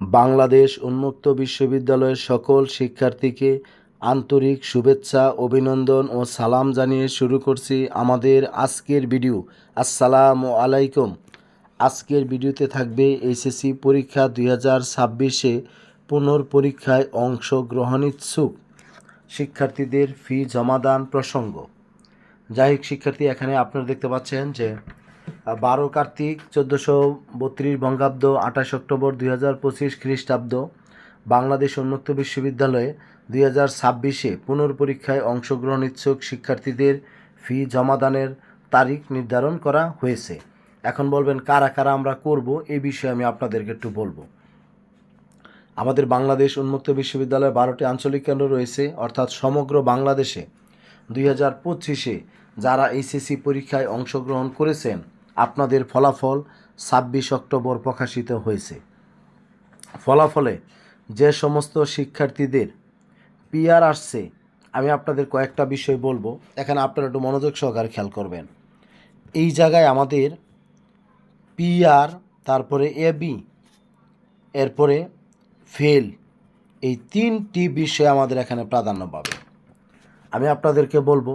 বাংলাদেশ উন্মুক্ত বিশ্ববিদ্যালয়ের সকল শিক্ষার্থীকে আন্তরিক শুভেচ্ছা, অভিনন্দন ও সালাম জানিয়ে শুরু করছি আমাদের আজকের ভিডিও। আসসালামু আলাইকুম। আজকের ভিডিওতে থাকবে এইচএসসি পরীক্ষা দুই হাজার ছাব্বিশে পুনর্পরীক্ষায় অংশগ্রহণ ইচ্ছুক শিক্ষার্থীদের ফি জমাদান প্রসঙ্গ। যাই শিক্ষার্থী, এখানে আপনারা দেখতে পাচ্ছেন যে বারো কার্তিক, চোদ্দোশো বত্রিশ বঙ্গাব্দ, আঠাশ অক্টোবর দুই হাজার পঁচিশ খ্রিস্টাব্দ, বাংলাদেশ উন্মুক্ত বিশ্ববিদ্যালয়ে দুই হাজার ছাব্বিশে পুনর্পরীক্ষায় অংশগ্রহণ ইচ্ছুক শিক্ষার্থীদের ফি জমাদানের তারিখ নির্ধারণ করা হয়েছে। এখন বলবেন, কারা কারা আমরা করব এই বিষয়ে আমি আপনাদেরকে একটু বলব। আমাদের বাংলাদেশ উন্মুক্ত বিশ্ববিদ্যালয়ে বারোটি আঞ্চলিক কেন্দ্র রয়েছে, অর্থাৎ সমগ্র বাংলাদেশে দুই হাজার পঁচিশে যারা এইচএসসি পরীক্ষায় অংশগ্রহণ করেছেন আপনাদের ফলাফল ছাব্বিশ অক্টোবর প্রকাশিত হয়েছে। ফলাফলে যে সমস্ত শিক্ষার্থীদের পিআর আসছে, আমি আপনাদের কয়েকটা বিষয় বলব। এখানে আপনারা একটু মনোযোগ সহকারে খেয়াল করবেন। এই জায়গায় আমাদের পিআর, তারপরে এবি, এরপরে ফেল, এই তিনটি বিষয় আমাদের এখানে প্রাধান্য পাবে। আমি আপনাদেরকে বলব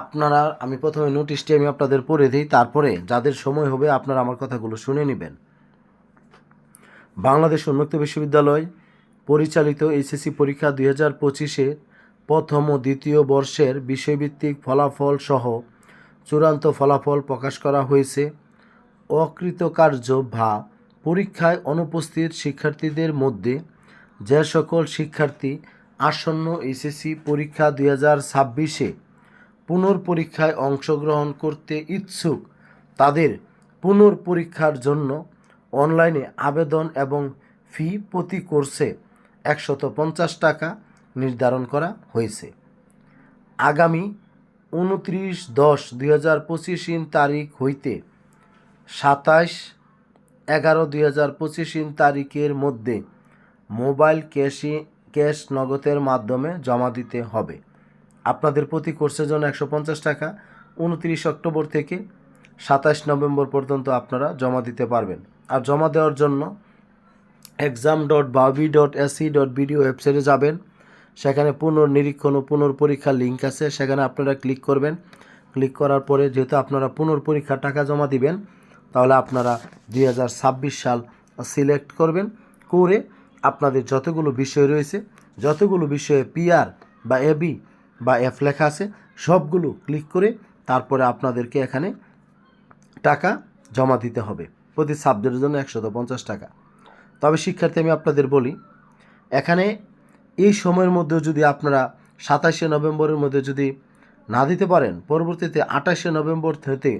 আপনারা, আমি প্রথমে নোটিশটি আমি আপনাদের পড়ে দিই, তারপরে যাদের সময় হবে আপনারা আমার কথাগুলো শুনে নেবেন। বাংলাদেশ উন্মুক্ত বিশ্ববিদ্যালয় পরিচালিত এইচএসসি পরীক্ষা দুই হাজার পঁচিশে প্রথম ও দ্বিতীয় বর্ষের বিষয়ভিত্তিক ফলাফল সহ চূড়ান্ত ফলাফল প্রকাশ করা হয়েছে। অকৃতকার্য বা পরীক্ষায় অনুপস্থিত শিক্ষার্থীদের মধ্যে যে সকল শিক্ষার্থী আসন্ন এইচএসসি পরীক্ষা দুই হাজার ছাব্বিশে পুনর্পরীক্ষায় অংশগ্রহণ করতে ইচ্ছুক তাদের পুনর্পরীক্ষার জন্য অনলাইনে আবেদন এবং ফি প্রতি কোর্সে একশত পঞ্চাশ টাকা নির্ধারণ করা হয়েছে। আগামী উনত্রিশ দশ দুই হাজার পঁচিশ ইন তারিখ হইতে সাতাশ এগারো দুই হাজার পঁচিশ ইন তারিখের মধ্যে মোবাইল ক্যাশে ক্যাশ নগদের মাধ্যমে জমা দিতে হবে। আপনাদের প্রতি কোর্সের জন্য একশো পঞ্চাশ টাকা। উনত্রিশ অক্টোবর থেকে সাতাশ নভেম্বর পর্যন্ত আপনারা জমা দিতে পারবেন। আর জমা দেওয়ার জন্য exam dot babi dot AC dot BD ওয়েবসাইটে যাবেন। সেখানে পুনর্নিরীক্ষণ ও পুনর্পরীক্ষার লিঙ্ক আছে। সেখানে আপনারা ক্লিক করবেন। ক্লিক করার পরে যেহেতু আপনারা পুনর্পরীক্ষার টাকা জমা দিবেন, তাহলে আপনারা দুই হাজার ছাব্বিশ সাল সিলেক্ট করবেন। করে আপনাদের যতগুলো বিষয় রয়েছে, যতগুলো বিষয়ে পিআর বা এবি বা এফ লেখা আছে, সবগুলো ক্লিক করে তারপরে আপনাদেরকে এখানে টাকা জমা দিতে হবে। প্রতি সাবজেক্টের জন্য একশত পঞ্চাশ টাকা। তবে শিক্ষার্থী, আমি আপনাদের বলি, এখানে এই সময়ের মধ্যে যদি আপনারা সাতাশে নভেম্বরের মধ্যে যদি না দিতে পারেন, পরবর্তীতে আঠাশে নভেম্বর থেকে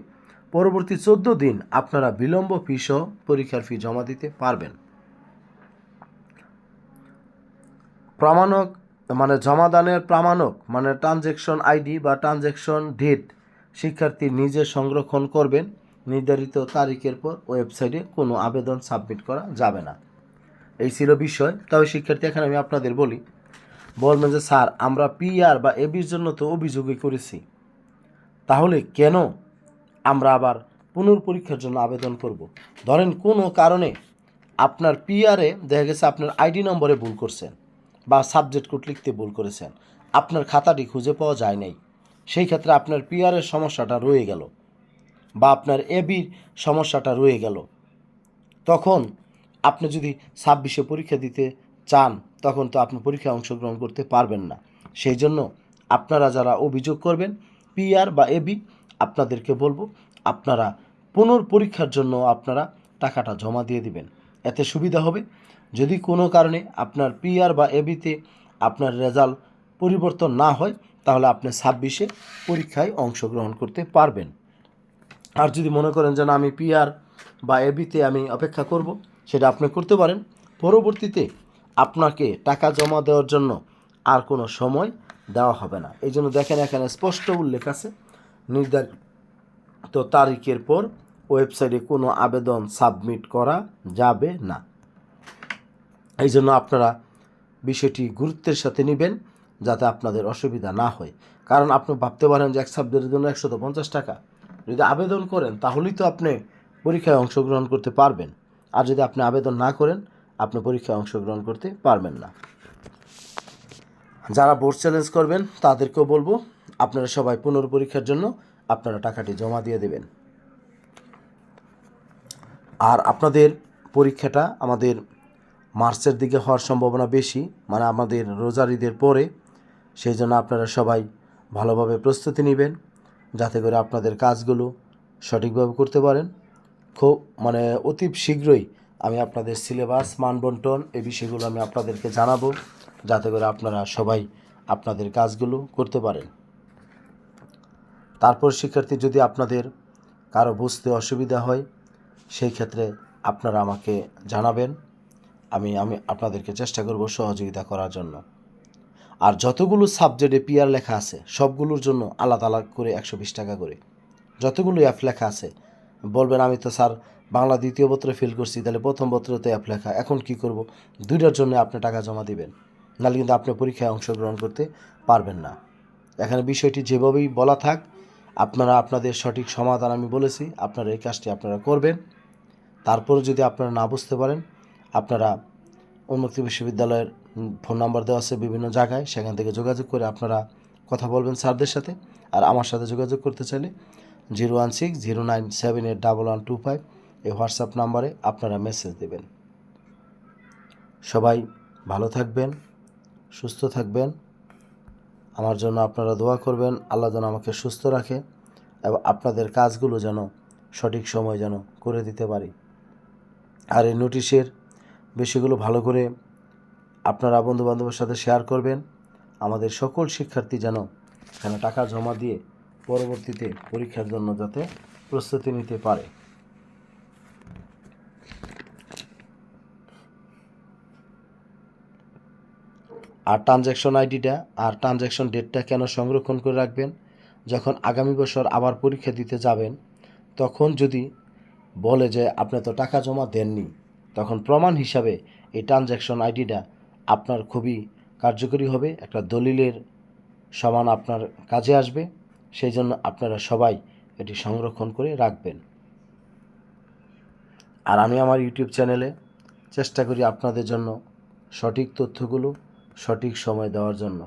পরবর্তী চোদ্দ দিন আপনারা বিলম্ব ফি সহ পরীক্ষার ফি জমা দিতে পারবেন। প্রমাণক মানে জমাদানের প্রামাণক মানে ট্রানজ্যাকশন আইডি বা ট্রানজ্যাকশন ডেট শিক্ষার্থী নিজে সংরক্ষণ করবেন। নির্ধারিত তারিখের পর ওয়েবসাইটে কোনো আবেদন সাবমিট করা যাবে না। এই ছিল বিষয়। তবে শিক্ষার্থী, এখানে আমি আপনাদের বলি, বলবেন যে, স্যার, আমরা পিআর বা এবির জন্য তো অভিযোগই করেছি। তাহলে কেন আমরা আবার পুনর্পরীক্ষার জন্য আবেদন করব? ধরেন কোনো কারণে আপনার পিআরে দেখা গেছে আপনার আইডি নম্বরে ভুল করছেন। বা সাবজেক্ট কোড লিখতে ভুল করেছেন। আপনার খাতাটি খুঁজে পাওয়া যায় নাই। সেই ক্ষেত্রে আপনার পিআরের সমস্যাটা রয়ে গেল বা আপনার এবির সমস্যাটা রয়ে গেল। তখন আপনি যদি ছাব্বিশে পরীক্ষা দিতে চান, তখন তো আপনি পরীক্ষায় অংশগ্রহণ করতে পারবেন না। সেই জন্য আপনারা যারা অভিযোগ করবেন পিআর বা এবি আপনাদেরকে বলব, আপনারা পুনর্পরীক্ষার জন্য আপনারা টাকাটা জমা দিয়ে দিবেন। এতে সুবিধা হবে। যদি কোনো কারণে আপনার পিআর বা এবিতে আপনার রেজাল্ট পরিবর্তন না হয়, তাহলে আপনি ছাব্বিশে পরীক্ষায় অংশগ্রহণ করতে পারবেন। আর যদি মনে করেন যে না, আমি পিআর বা এবিতে আমি অপেক্ষা করব, সেটা আপনি করতে পারেন। পরবর্তীতে আপনাকে টাকা জমা দেওয়ার জন্য আর কোনো সময় দেওয়া হবে না। এই জন্য দেখেন এখানে স্পষ্ট উল্লেখ আছে, নির্ধারিত তারিখের পর ওয়েবসাইটে কোনো আবেদন সাবমিট করা যাবে না। এই জন্য আপনারা বিষয়টি গুরুত্বের সাথে নেবেন যাতে আপনাদের অসুবিধা না হয়। কারণ আপনি ভাবতে পারেন যে এক সাবজেক্টের জন্য একশত পঞ্চাশ টাকা। যদি আবেদন করেন, তাহলেই তো আপনি পরীক্ষায় অংশগ্রহণ করতে পারবেন। আর যদি আপনি আবেদন না করেন, আপনি পরীক্ষায় অংশগ্রহণ করতে পারবেন না। যারা বোর্ড চ্যালেঞ্জ করবেন, তাদেরকেও বলব, আপনারা সবাই পুনর্পরীক্ষার জন্য আপনারা টাকাটি জমা দিয়ে দেবেন। আর আপনাদের পরীক্ষাটা আমাদের মার্চের দিকে হওয়ার সম্ভাবনা বেশি মানে আমাদের রোজার ঈদের পরে। সেই জন্য আপনারা সবাই ভালোভাবে প্রস্তুতি নেবেন, যাতে করে আপনাদের কাজগুলো সঠিকভাবে করতে পারেন। খুব মানে অতি শীঘ্রই আমি আপনাদের সিলেবাস, মানবন্টন এই বিষয়গুলো আমি আপনাদেরকে জানাব, যাতে করে আপনারা সবাই আপনাদের কাজগুলো করতে পারেন। তারপর শিক্ষার্থী যদি আপনাদের কারও বুঝতে অসুবিধা হয়, সেই ক্ষেত্রে আপনারা আমাকে জানাবেন। আমি আমি আপনাদেরকে চেষ্টা করব সহযোগিতা করার জন্য। আর যতগুলো সাবজেক্টে পিয়ার লেখা আছে, সবগুলোর জন্য আলাদা আলাদা করে একশো বিশ টাকা করে। যতগুলো অ্যাপ লেখা আছে, বলবেন আমি তো স্যার বাংলা দ্বিতীয় পত্রে ফিল করছি, তাহলে প্রথম পত্রতে অ্যাপ লেখা, এখন কি করব? দুইটার জন্য আপনি টাকা জমা দিবেন, নাহলে কিন্তু আপনি পরীক্ষায় অংশগ্রহণ করতে পারবেন না। এখানে বিষয়টি যেভাবেই বলা থাক, আপনারা আপনাদের সঠিক সমাধান আমি বলেছি, আপনারা এই কাজটি আপনারা করবেন। তারপরে যদি আপনারা না বুঝতে পারেন আপনারা উন্মুক্ত বিশ্ববিদ্যালয়ের ফোন নাম্বার দেওয়া আছে বিভিন্ন জায়গায়। সেখান থেকে যোগাযোগ করে আপনারা কথা বলবেন স্যারদের সাথে। আর আমার সাথে যোগাযোগ করতে চাইলে zero one six zero nine seven eight double one two five এই হোয়াটসঅ্যাপ নাম্বারে আপনারা মেসেজ দেবেন। সবাই ভালো থাকবেন, সুস্থ থাকবেন। আমার জন্য আপনারা দোয়া করবেন, আল্লাহ যেন আমাকে সুস্থ রাখে এবং আপনাদের কাজগুলো যেন সঠিক সময় যেন করে দিতে পারি। আর এই নোটিশের বিষয়গুলো ভালো করে আপনারা বন্ধুবান্ধবের সাথে শেয়ার করবেন। আমাদের সকল শিক্ষার্থী যেন এখানে টাকা জমা দিয়ে পরবর্তীতে পরীক্ষার জন্য যাতে প্রস্তুতি নিতে পারে। আর ট্রানজ্যাকশন আইডিটা আর ট্রানজ্যাকশন ডেটটা কেন সংরক্ষণ করে রাখবেন? যখন আগামী বছর আবার পরীক্ষা দিতে যাবেন, তখন যদি বলে যে আপনি তো টাকা জমা দেননি তখন প্রমাণ হিসাবে এই ট্রানজ্যাকশন আইডিটা আপনার খুবই কার্যকরী হবে, একটা দলিলের সমান আপনার কাজে আসবে, সেই জন্য আপনারা সবাই এটি সংরক্ষণ করে রাখবেন। আর আমি আমার ইউটিউব চ্যানেলে চেষ্টা করি আপনাদের জন্য সঠিক তথ্যগুলো সঠিক সময় দেওয়ার জন্য,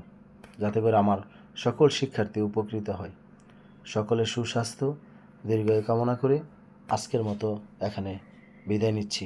যাতে করে আমার সকল শিক্ষার্থী উপকৃত হয়। সকলের সুস্বাস্থ্য, দীর্ঘায়ু কামনা করে আজকের মতো এখানে বিদায় নিচ্ছি।